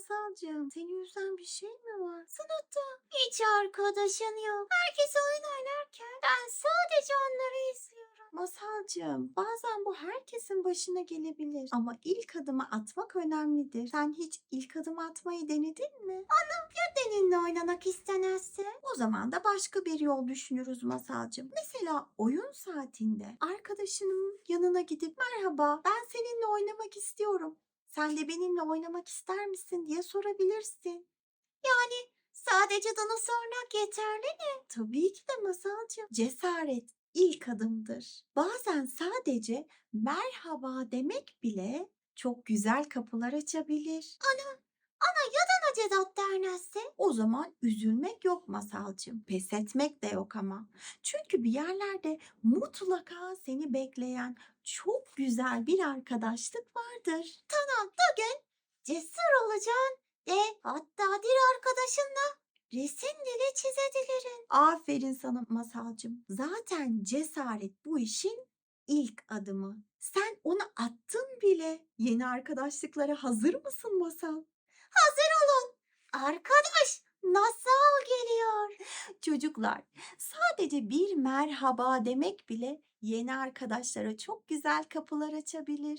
Masalcığım seni üzen bir şey mi var? Sınıfta hiç arkadaşın yok. Herkes oyun oynarken ben sadece onları izliyorum. Masalcığım bazen bu herkesin başına gelebilir ama ilk adımı atmak önemlidir. Sen hiç ilk adım atmayı denedin mi? Seninle oynamak istemezse O zaman da başka bir yol düşünürüz Masalcığım. Mesela oyun saatinde arkadaşının yanına gidip merhaba ben seninle oynamak istiyorum. Sen de benimle oynamak ister misin diye sorabilirsin. sadece bunu sormak yeterli. Tabii ki de Masalcığım. Cesaret ilk adımdır. Bazen sadece merhaba demek bile çok güzel kapılar açabilir. Ana Cedat derlerse O zaman üzülmek yok Masalcığım. Pes etmek de yok ama. Çünkü bir yerlerde mutlaka seni bekleyen çok güzel bir arkadaşlık vardır. bugün cesur olacaksın de hatta bir arkadaşınla resim bile çizebilirin. Aferin sana Masalcığım. Zaten cesaret bu işin ilk adımı. Sen onu attın bile. Yeni arkadaşlıklara hazır mısın Masal? Arkadaş nasıl geliyor? Çocuklar, sadece bir merhaba demek bile yeni arkadaşlara çok güzel kapılar açabilir.